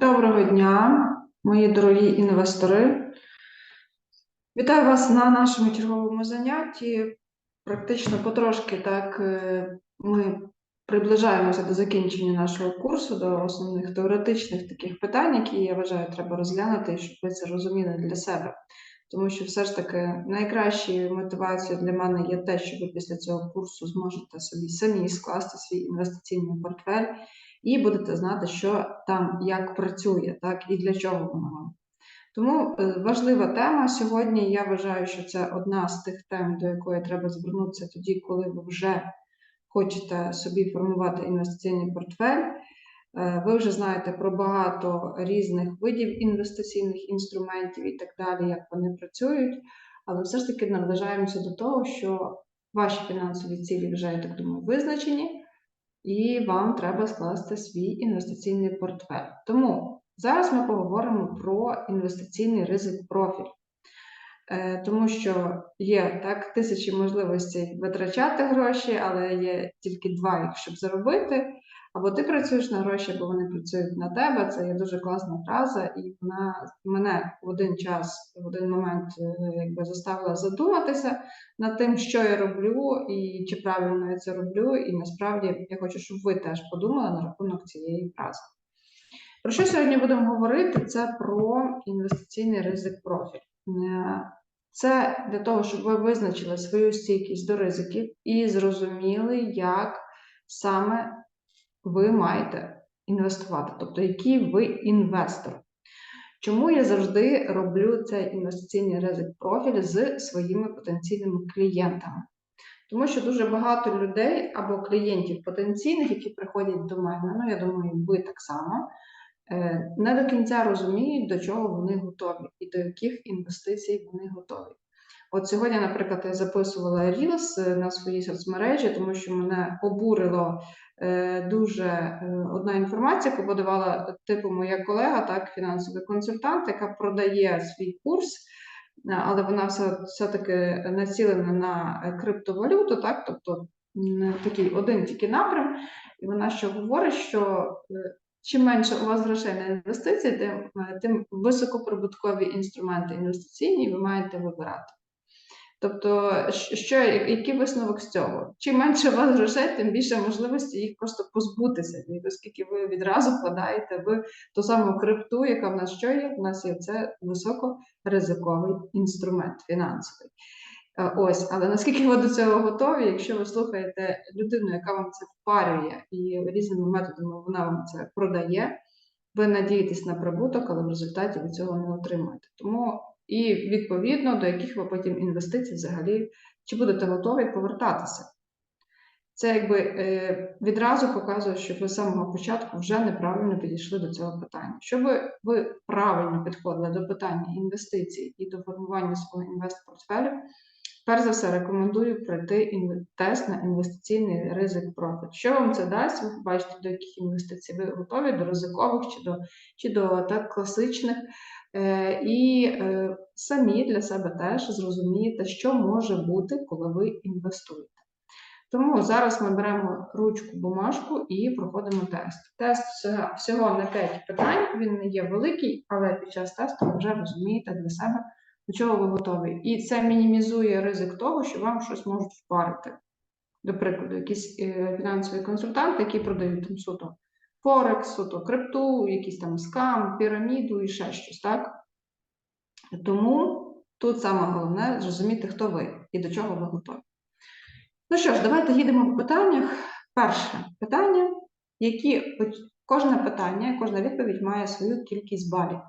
Доброго дня, мої дорогі інвестори. Вітаю вас на нашому черговому занятті. Практично потрошки так е, ми приближаємося до закінчення нашого курсу, до основних теоретичних таких питань, які я вважаю, треба розглянути, щоб ви це розуміли для себе. Тому що все ж таки найкращою мотивацією для мене є те, що ви після цього курсу зможете собі самі скласти свій інвестиційний портфель і будете знати, що там як працює, так і для чого воно вам. Тому е, важлива тема сьогодні. Я вважаю, що це одна з тих тем, до якої треба звернутися тоді, коли ви вже хочете собі формувати інвестиційний портфель. Е, Ви вже знаєте про багато різних видів інвестиційних інструментів і так далі, як вони працюють, але все ж таки наближаємося до того, що ваші фінансові цілі вже, я так думаю, визначені, і вам треба скласти свій інвестиційний портфель. Тому зараз ми поговоримо про інвестиційний ризик профіль. Е, Тому що є так тисячі можливостей витрачати гроші, але є тільки два їх, щоб заробити. Або ти працюєш на гроші, або вони працюють на тебе. Це є дуже класна фраза, і вона мене в один час, в один момент е, якби заставила задуматися над тим, що я роблю, і чи правильно я це роблю. І насправді я хочу, щоб ви теж подумали на рахунок цієї фрази. Про що сьогодні будемо говорити? Це про інвестиційний ризик профіль. Е, Це для того, щоб ви визначили свою стійкість до ризиків і зрозуміли, як саме ви маєте інвестувати, тобто який ви інвестор. Чому я завжди роблю цей інвестиційний ризик профіль з своїми потенційними клієнтами? Тому що дуже багато людей або клієнтів потенційних, які приходять до мене, ну я думаю, ви так само, е, не до кінця розуміють, до чого вони готові і до яких інвестицій вони готові. От сьогодні, наприклад, я записувала Reels на своїй соцмережі, тому що мене обурило е, дуже е, одна інформація, яку подавала типу моя колега, так, фінансовий консультант, яка продає свій курс, е, але вона все, все-таки націлена на е, криптовалюту, так, тобто такий один тільки напрям. І вона що говорить, що е, чим менше у вас грошей на інвестиції, тим, е, тим високоприбуткові інструменти інвестиційні ви маєте вибирати. Тобто, що, який висновок з цього? Чим менше у вас грошей, тим більше можливості їх просто позбутися, оскільки ви відразу вкладаєте в ту саму крипту, яка в нас що є? У нас є це високоризиковий інструмент фінансовий. Е, Ось, але наскільки ви до цього готові, якщо ви слухаєте людину, яка вам це впарює і різними методами вона вам це продає, ви надієтесь на прибуток, але в результаті ви цього не отримуєте. Тому і відповідно до яких ви потім інвестицій взагалі чи будете готові повертатися. Це якби е, відразу показує, що ви з самого початку вже неправильно підійшли до цього питання. Щоб ви правильно підходили до питання інвестицій і до формування свого інвестпортфелю, перш за все рекомендую пройти тест на інвестиційний ризик профіт. Що вам це дасть? Ви побачите, до яких інвестицій ви готові, до ризикових чи до, чи до так класичних. Е, І е, самі для себе теж зрозумієте, що може бути, коли ви інвестуєте. Тому зараз ми беремо ручку, бумажку і проходимо тест. Тест всього- на 5 питань, він не є великий, але під час тесту ви вже розумієте для себе, до чого ви готові. І це мінімізує ризик того, що вам щось можуть впарити. До прикладу, якісь е, фінансові консультанти, які продають там суто Форекс, суто крипту, якийсь там скам, піраміду і ще щось, так? Тому тут саме головне зрозуміти, хто ви і до чого ви готові. Ну що ж, давайте їдемо по питаннях. Перше питання, які кожне питання, кожна відповідь має свою кількість балів.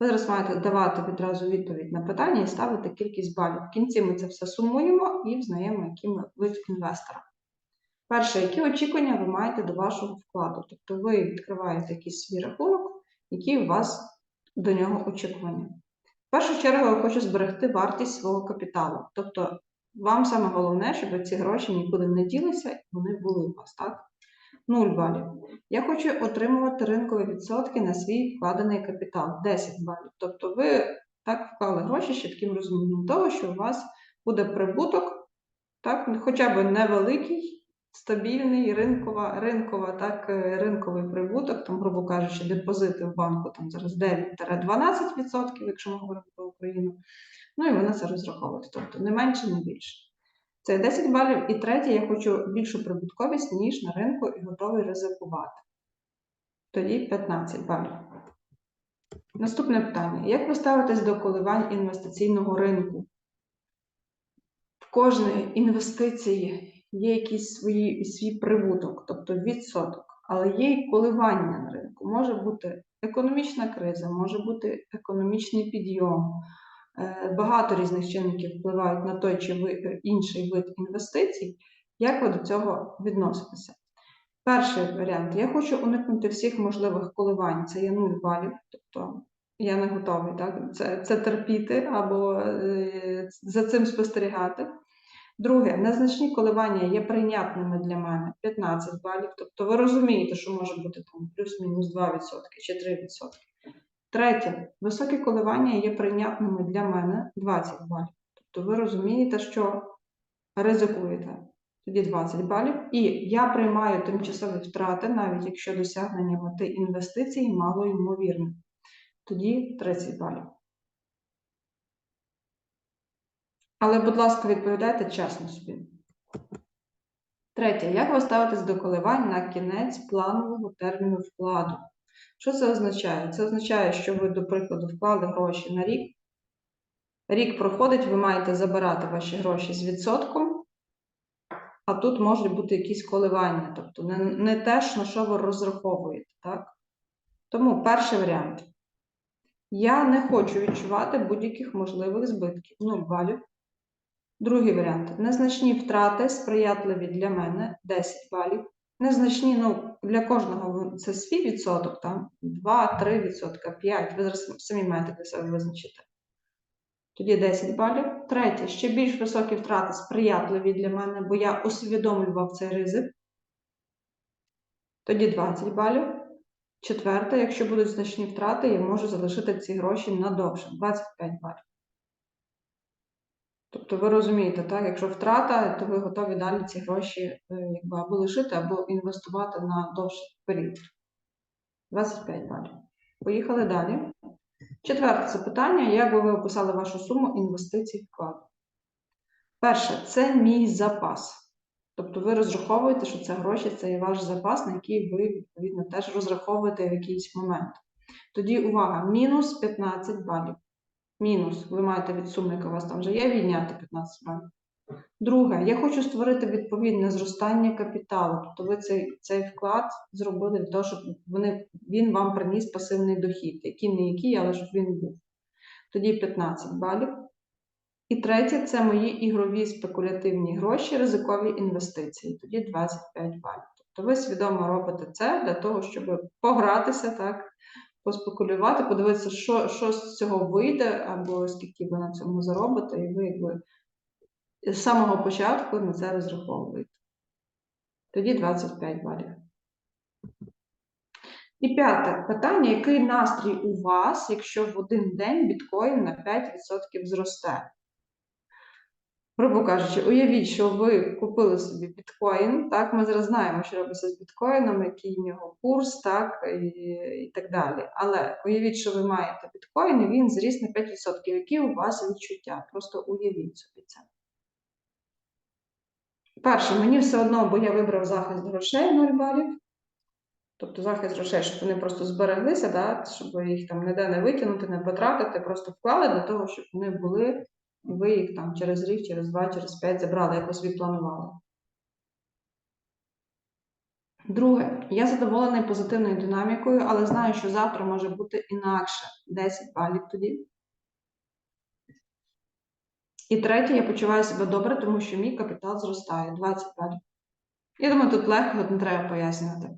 Ви зараз маєте давати відразу відповідь на питання і ставити кількість балів. В кінці ми це все сумуємо і взнаємо, яким ви інвестора. Перше, які очікування ви маєте до вашого вкладу? Тобто ви відкриваєте якийсь свій рахунок, які у вас до нього очікування. В першу чергу я хочу зберегти вартість свого капіталу. Тобто вам саме головне, щоб ці гроші нікуди не ділися, і вони були у вас, так? 0 балів. Я хочу отримувати ринкові відсотки на свій вкладений капітал 10 балів. Тобто ви так вклали гроші з чітким розумінням того, що у вас буде прибуток, так, хоча б невеликий, стабільний ринкова, ринкова, так, е, ринковий прибуток, там, грубо кажучи, депозити в банку там зараз 9-12%, якщо ми говоримо про Україну. Ну і вони це розраховують, тобто не менше, не більше. Це 10 балів. І третє, я хочу більшу прибутковість, ніж на ринку, і готовий ризикувати. Тоді 15 балів. Наступне питання. Як ви ставитесь до коливань інвестиційного ринку? В кожної інвестиції є якийсь свої, свій прибуток, тобто відсоток, але є й коливання на ринку. Може бути економічна криза, може бути економічний підйом. Е, Багато різних чинників впливають на той чи інший вид інвестицій. Як ви до цього відноситеся? Перший варіант. Я хочу уникнути всіх можливих коливань. Це є 0 балів, тобто я не готовий так? це, це терпіти або е, за цим спостерігати. Друге, незначні коливання є прийнятними для мене 15 балів. Тобто ви розумієте, що може бути там плюс-мінус 2% чи 3%. Третє, високі коливання є прийнятними для мене 20 балів. Тобто ви розумієте, що ризикуєте. Тоді 20 балів. І я приймаю тимчасові втрати, навіть якщо досягнення мети інвестицій мало ймовірне. Тоді 30 балів. Але, будь ласка, відповідайте чесно собі. Третє. Як ви ставитесь до коливань на кінець планового терміну вкладу? Що це означає? Це означає, що ви, до прикладу, вклали гроші на рік. Рік проходить, ви маєте забирати ваші гроші з відсотком, а тут можуть бути якісь коливання, тобто не, не те, на що ви розраховуєте. Так? Тому перший варіант. Я не хочу відчувати будь-яких можливих збитків. 0 балів. Другий варіант. Незначні втрати, сприятливі для мене 10 балів. Незначні, ну, для кожного це свій відсоток, там 2-3 відсотка, 5. Ви зараз самі маєте для себе визначити. Тоді 10 балів. Третє, ще більш високі втрати сприятливі для мене, бо я усвідомлював цей ризик. Тоді 20 балів. Четверте, якщо будуть значні втрати, я можу залишити ці гроші надовше 25 балів. Тобто ви розумієте, так, якщо втрата, то ви готові далі ці гроші е, якби, або лишити, або інвестувати на довший період. 25 балів. Поїхали далі. Четверте запитання: як би ви описали вашу суму інвестицій вкладу? Перше, це мій запас. Тобто ви розраховуєте, що це гроші, це є ваш запас, на який ви, відповідно, теж розраховуєте в якийсь момент. Тоді увага, мінус 15 балів. Мінус, ви маєте від суми, яка у вас там вже є, відняти 15 балів. Друге, я хочу створити відповідне зростання капіталу. Тобто ви цей, цей вклад зробили для того, щоб вони, він вам приніс пасивний дохід, який не який, але щоб він був. Тоді 15 балів. І третє це мої ігрові спекулятивні гроші, ризикові інвестиції. Тоді 25 балів. Тобто ви свідомо робите це для того, щоб погратися, так, поспекулювати, подивитися, що, що з цього вийде, або скільки ви на цьому заробите, і ви якби з самого початку на це розраховуєте. Тоді 25 балів. І п'яте питання: який настрій у вас, якщо в один день біткоін на 5% зросте? Грубо кажучи, уявіть, що ви купили собі біткоін, так, ми зараз знаємо, що робиться з біткоїном, який в нього курс, так, і, і так далі. Але уявіть, що ви маєте біткоін, і він зріс на 5%. Які у вас відчуття? Просто уявіть собі це. Перше, мені все одно, бо я вибрав захист грошей 0 балів. Тобто захист грошей, щоб вони просто збереглися, да, щоб їх там ніде не викинути, не потратити, просто вклали для того, щоб вони були, ви їх там через рік, через два, через п'ять забрали, як ви собі планували. Друге, я задоволений позитивною динамікою, але знаю, що завтра може бути інакше 10 балів тоді. І третє, я почуваю себе добре, тому що мій капітал зростає 20 балів. Я думаю, тут легко не треба пояснювати.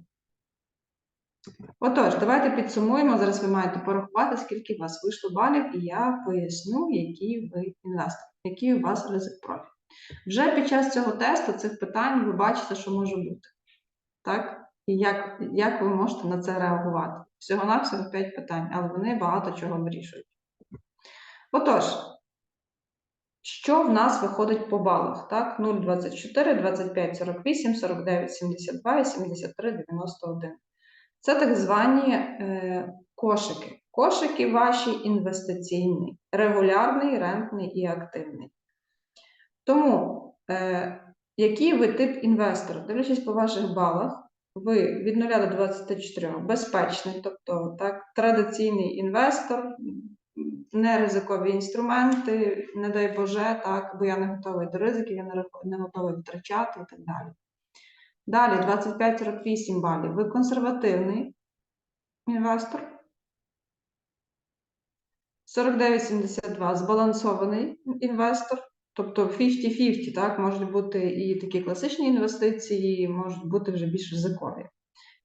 Отож, давайте підсумуємо. Зараз ви маєте порахувати, скільки у вас вийшло балів, і я поясню, які ви інвестор, який у вас ризик профіль. Вже під час цього тесту цих питань ви бачите, що може бути. Так? І як, як ви можете на це реагувати? Всього-навсього 5 питань, але вони багато чого вирішують. Отож, що в нас виходить по балах? Так, 0, 24, 25, 48, 49, 72 і 73, 91. Це так звані е, кошики. Кошики ваші інвестиційні, регулярний, рентний і активний. Тому, е, який ви тип інвестора? Дивлячись по ваших балах, ви від 0 до 24 безпечний, тобто так, традиційний інвестор, неризикові інструменти, не дай Боже, так, бо я не готовий до ризиків, я не готовий втрачати і так далі. Далі 25-48 балів. Ви консервативний інвестор. 49,72 збалансований інвестор, тобто 50-50, так, можуть бути і такі класичні інвестиції, можуть бути вже більш ризикові.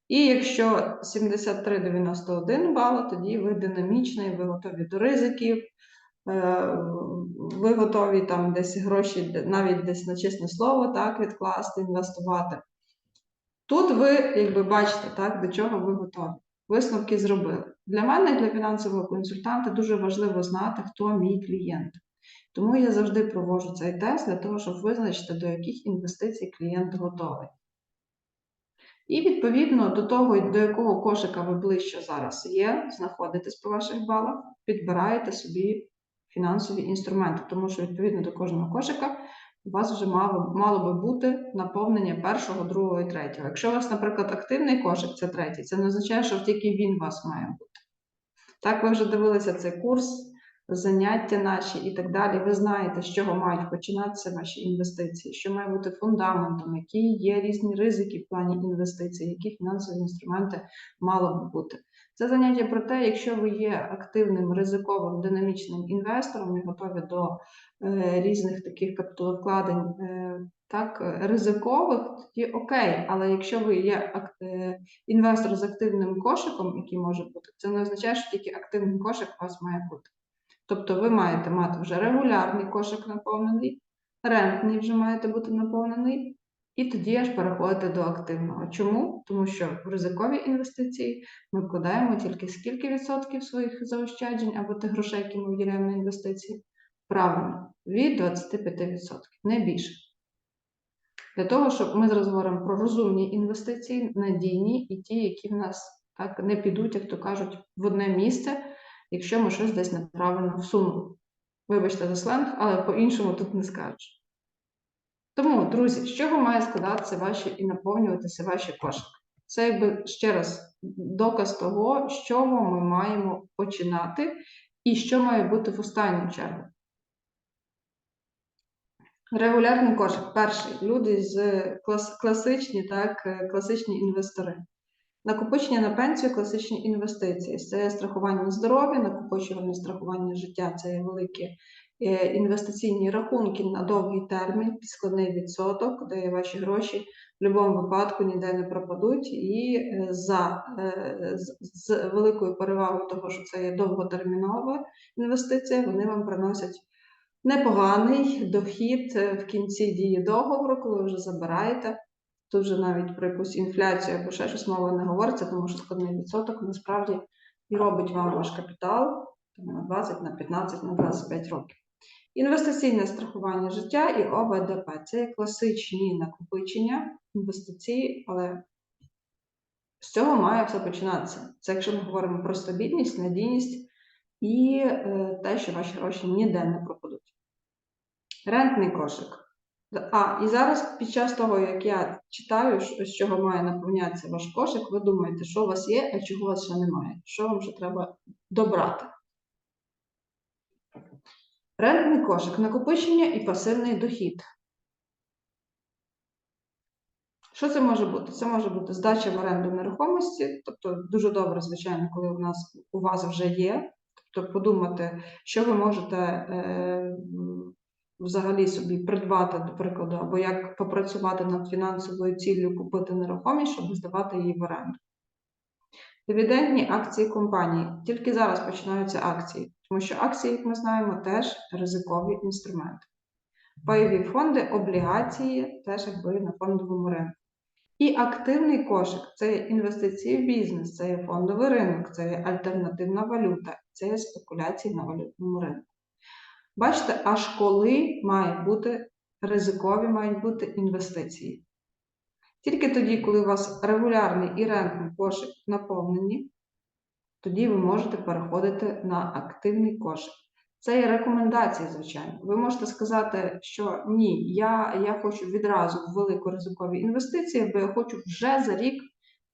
І якщо 73,91 бала, тоді ви динамічний, ви готові до ризиків, е, ви готові там десь гроші, навіть десь на чесне слово, так, відкласти, інвестувати. Тут ви, якби бачите, так, до чого ви готові. Висновки зробили. Для мене, для фінансового консультанта, дуже важливо знати, хто мій клієнт. Тому я завжди проводжу цей тест для того, щоб визначити, до яких інвестицій клієнт готовий. І відповідно до того, до якого кошика ви ближче зараз є, знаходитесь по ваших балах, підбираєте собі фінансові інструменти, тому що відповідно до кожного кошика у вас вже мало, мало би бути наповнення першого, другого і третього. Якщо у вас, наприклад, активний кошик, це третій, це не означає, що тільки він у вас має бути. Так, ви вже дивилися цей курс, заняття наші і так далі. Ви знаєте, з чого мають починатися ваші інвестиції, що має бути фундаментом, які є різні ризики в плані інвестицій, які фінансові інструменти мало би бути. Це заняття про те, якщо ви є активним, ризиковим, динамічним інвестором і готові до е, різних таких капіталовкладень, е, так, ризикових, тоді окей. Але якщо ви є е, інвестор з активним кошиком, який може бути, це не означає, що тільки активний кошик у вас має бути. Тобто ви маєте мати вже регулярний кошик наповнений, рентний вже маєте бути наповнений, і тоді аж переходите до активного. Чому? Тому що в ризикові інвестиції ми вкладаємо тільки скільки відсотків своїх заощаджень або тих грошей, які ми виділяємо на інвестиції? Правильно, від 25%, не більше. Для того, щоб ми зараз говоримо про розумні інвестиції, надійні і ті, які в нас так не підуть, як то кажуть, в одне місце, якщо ми щось десь неправильно всунули. Вибачте за сленг, але по-іншому тут не скажеш. Тому, друзі, з чого має складатися ваші і наповнюватися ваші кошики? Це якби ще раз доказ того, з чого ми маємо починати, і що має бути в останню чергу. Регулярний кошик. Перший. Люди з клас, класичні, так, класичні інвестори. Накопичення на пенсію, класичні інвестиції. Це страхування здоров'я, накопичувальне страхування життя це великі інвестиційні рахунки на довгий термін, складний відсоток, де ваші гроші в будь-якому випадку ніде не пропадуть. І е, за е, з, великою перевагою того, що це є довготермінова інвестиція, вони вам приносять непоганий дохід е, в кінці дії договору, коли ви вже забираєте. Тут вже навіть про якусь інфляцію або ще щось мова не говориться, тому що складний відсоток насправді і робить вам ваш капітал на 20, на 15, на 25 років. Інвестиційне страхування життя і ОВДП це класичні накопичення інвестицій, але з цього має все починатися. Це якщо ми говоримо про стабільність, надійність і е, те, що ваші гроші ніде не пропадуть. Рентний кошик. А, і зараз під час того, як я читаю, з чого має наповнятися ваш кошик, ви думаєте, що у вас є, а чого у вас ще немає. Що вам ще треба добрати? Рентний кошик, накопичення і пасивний дохід. Що це може бути? Це може бути здача в оренду нерухомості, тобто дуже добре, звичайно, коли у нас у вас вже є. Тобто подумати, що ви можете е, взагалі собі придбати, до прикладу, або як попрацювати над фінансовою ціллю купити нерухомість, щоб здавати її в оренду. Дивідендні акції компанії. Тільки зараз починаються акції, тому що акції, як ми знаємо, теж ризикові інструменти. Пайові фонди, облігації теж якби на фондовому ринку. І активний кошик це є інвестиції в бізнес, це є фондовий ринок, це є альтернативна валюта, це є спекуляції на валютному ринку. Бачите, аж коли має бути ризикові мають бути інвестиції. Тільки тоді, коли у вас регулярний і рентний кошик наповнені, тоді ви можете переходити на активний кошик. Це є рекомендації, звичайно. Ви можете сказати, що ні, я, я хочу відразу в великоризикові інвестиції, бо я хочу вже за рік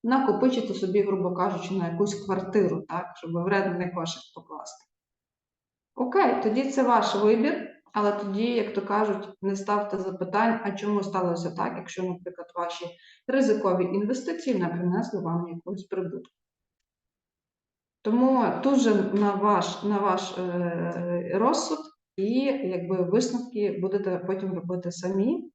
накопичити собі, грубо кажучи, на якусь квартиру, так, щоб в рентний кошик покласти. Окей, тоді це ваш вибір, але тоді, як то кажуть, не ставте запитань, а чому сталося так, якщо, наприклад, ваші ризикові інвестиції не принесли вам якогось прибутку. Тому тут же на ваш, на ваш е, розсуд і якби висновки будете потім робити самі.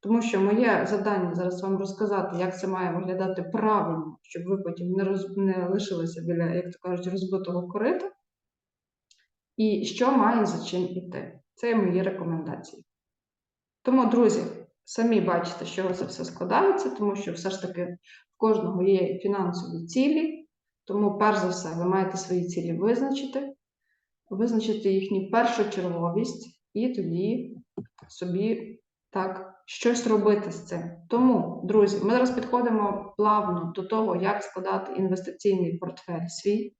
Тому що моє завдання зараз вам розказати, як це має виглядати правильно, щоб ви потім не роз, не лишилися біля, як то кажуть, розбитого корита. І що має за чим іти. Це мої рекомендації. Тому, друзі, самі бачите, чого це все складається, тому що все ж таки в кожного є фінансові цілі. Тому, перш за все, ви маєте свої цілі визначити, визначити їхню першочерговість і тоді собі так щось робити з цим. Тому, друзі, ми зараз підходимо плавно до того, як складати інвестиційний портфель свій.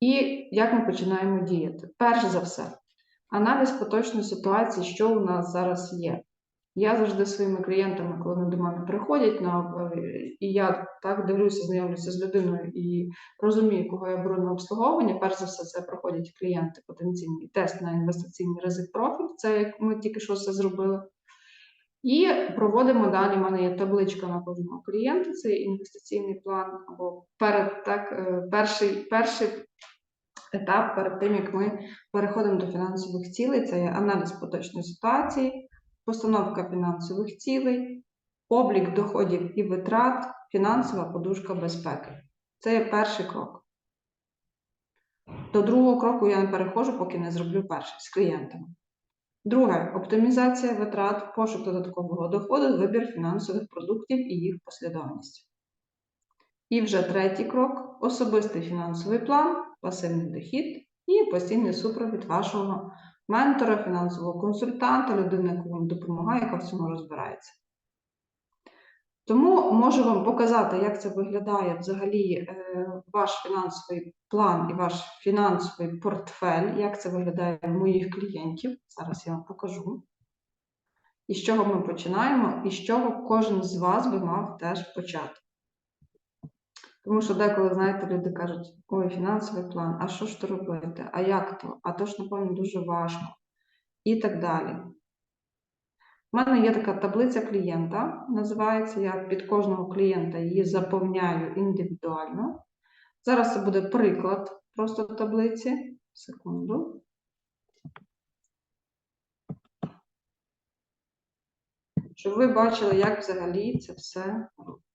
І як ми починаємо діяти? Перш за все, аналіз поточної ситуації, що у нас зараз є. Я завжди своїми клієнтами, коли вони до мене приходять, на, і я так дивлюся, знайомлюся з людиною і розумію, кого я беру на обслуговування. Перш за все, це проходять клієнти потенційний тест на інвестиційний ризик профіль, це як ми тільки що це зробили. І проводимо далі. У мене є табличка на кожного клієнта, це інвестиційний план, або перед так, е, перший, перший етап перед тим, як ми переходимо до фінансових цілей, це є аналіз поточної ситуації, постановка фінансових цілей, облік доходів і витрат, фінансова подушка безпеки. Це є перший крок. До другого кроку я не переходжу, поки не зроблю перший з клієнтами. Друге оптимізація витрат, пошук додаткового доходу, вибір фінансових продуктів і їх послідовність. І вже третій крок особистий фінансовий план, пасивний дохід і постійний супровід вашого ментора, фінансового консультанта, людини, яка вам допомагає, яка в цьому розбирається. Тому можу вам показати, як це виглядає взагалі е, ваш фінансовий план і ваш фінансовий портфель, як це виглядає у моїх клієнтів. Зараз я вам покажу. І з чого ми починаємо, і з чого кожен з вас би мав теж почати. Тому що деколи, знаєте, люди кажуть, ой, фінансовий план, а що ж то робити? А як то? А то ж, напевно, дуже важко. І так далі. У мене є така таблиця клієнта, називається, я під кожного клієнта її заповняю індивідуально. Зараз це буде приклад просто таблиці. Секунду. Щоб ви бачили, як взагалі це все робиться.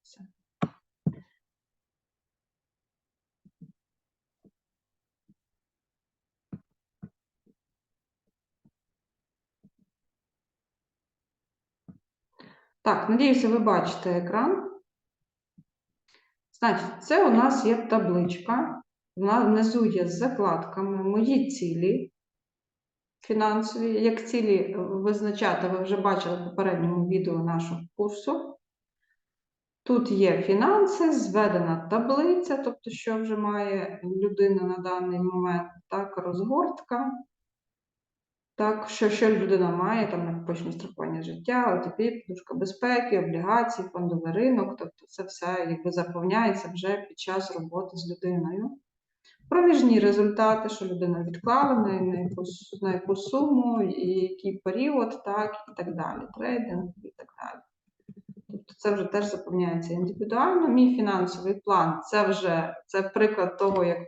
Так, надіюся, ви бачите екран. Значить, це у нас є табличка. Вона Внизу є з закладками мої цілі фінансові. Як цілі визначати, ви вже бачили в попередньому відео нашого курсу. Тут є фінанси, зведена таблиця, тобто, що вже має людина на даний момент, так, розгортка. Так, що що людина має, там накопичення страхування життя, ОТП, подушка безпеки, облігації, фондовий ринок, тобто це все якби заповняється вже під час роботи з людиною. Проміжні результати, що людина відклала на, якусь, на яку суму, і який період, так, і так далі, трейдинг і так далі. Це вже теж заповняється індивідуально. Мій фінансовий план це вже це приклад того, як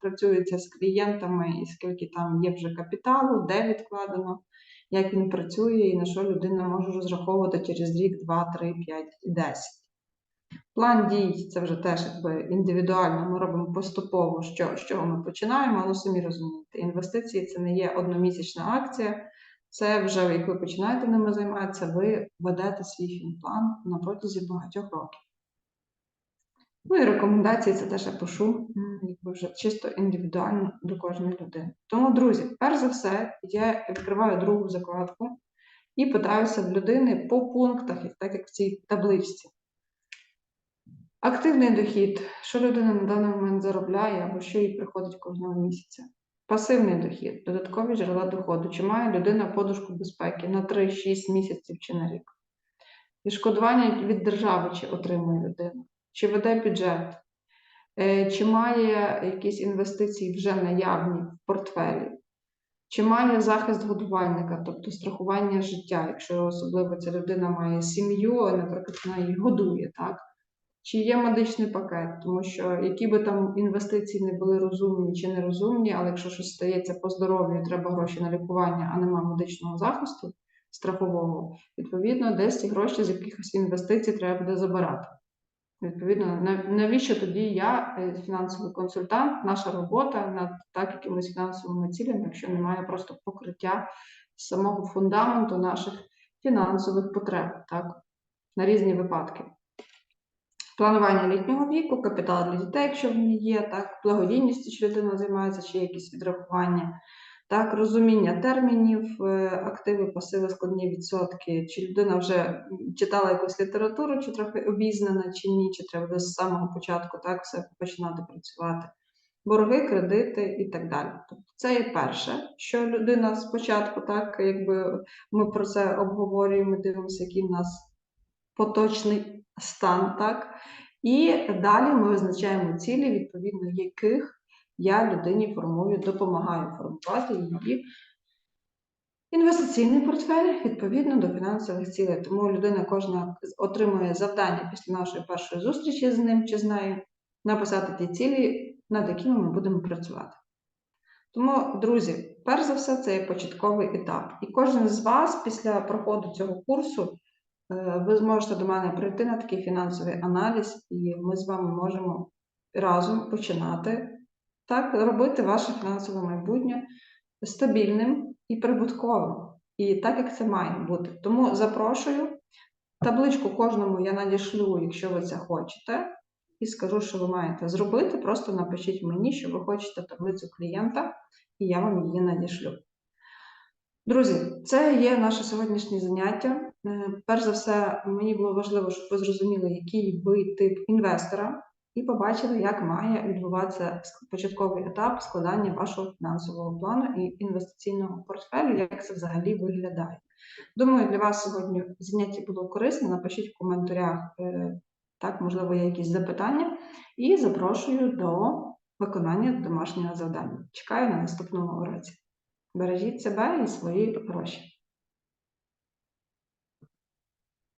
працюється з клієнтами, і скільки там є вже капіталу, де відкладено, як він працює і на що людина може розраховувати через рік, 2, 3, 5 і 10. План дій це вже теж якби індивідуально, ми робимо поступово, що, з чого ми починаємо, але самі розумієте, інвестиції це не є одномісячна акція. Це вже, як ви починаєте ними займатися, ви ведете свій фінплан на протязі багатьох років. Ну і рекомендації це теж я пишу, якби вже чисто індивідуально до кожної людини. Тому, друзі, перш за все, я відкриваю другу закладку і питаюся в людини по пунктах, так як в цій табличці. Активний дохід, що людина на даний момент заробляє або що їй приходить кожного місяця. Пасивний дохід, додаткові джерела доходу. Чи має людина подушку безпеки на 3-6 місяців чи на рік? Відшкодування від держави чи отримує людина? Чи веде бюджет? Е, Чи має якісь інвестиції вже наявні в портфелі? Чи має захист годувальника, тобто страхування життя, якщо особливо ця людина має сім'ю, наприклад, вона її годує, так? Чи є медичний пакет, тому що які би там інвестиції не були розумні чи нерозумні, але якщо щось стається по здоров'ю, треба гроші на лікування, а немає медичного захисту страхового, відповідно, десь ці гроші з якихось інвестицій треба буде забирати. Відповідно, навіщо тоді я, е, фінансовий консультант, наша робота над так якимись фінансовими цілями, якщо немає просто покриття самого фундаменту наших фінансових потреб, так, на різні випадки. Планування літнього віку, капітал для дітей, якщо в ній є, так, благодійністю, чи людина займається, чи якісь відрахування, так, розуміння термінів, е, активи, пасиви, складні відсотки, чи людина вже читала якусь літературу, чи трохи обізнана, чи ні, чи треба з самого початку так все починати працювати. Борги, кредити і так далі. Тобто це є перше, що людина спочатку, так якби ми про це обговорюємо, дивимося, який в нас поточний стан, так? І далі ми визначаємо цілі, відповідно яких я людині формую, допомагаю формувати її інвестиційний портфель відповідно до фінансових цілей. Тому людина кожна отримує завдання після нашої першої зустрічі з ним чи з нею написати ті цілі, над якими ми будемо працювати. Тому, друзі, перш за все, це є початковий етап. І кожен з вас після проходу цього курсу ви зможете до мене прийти на такий фінансовий аналіз, і ми з вами можемо разом починати так, робити ваше фінансове майбутнє стабільним і прибутковим. І так, як це має бути. Тому запрошую. Табличку кожному я надішлю, якщо ви це хочете, і скажу, що ви маєте зробити. Просто напишіть мені, що ви хочете таблицю клієнта, і я вам її надішлю. Друзі, це є наше сьогоднішнє заняття. Е, Перш за все, мені було важливо, щоб ви зрозуміли, який ви тип інвестора, і побачили, як має відбуватися початковий етап складання вашого фінансового плану і інвестиційного портфелю, як це взагалі виглядає. Думаю, для вас сьогодні заняття було корисне. Напишіть в коментарях, е, так, можливо, є якісь запитання, і запрошую до виконання домашнього завдання. Чекаю на наступному уроці. Бережіть себе і свої гроші.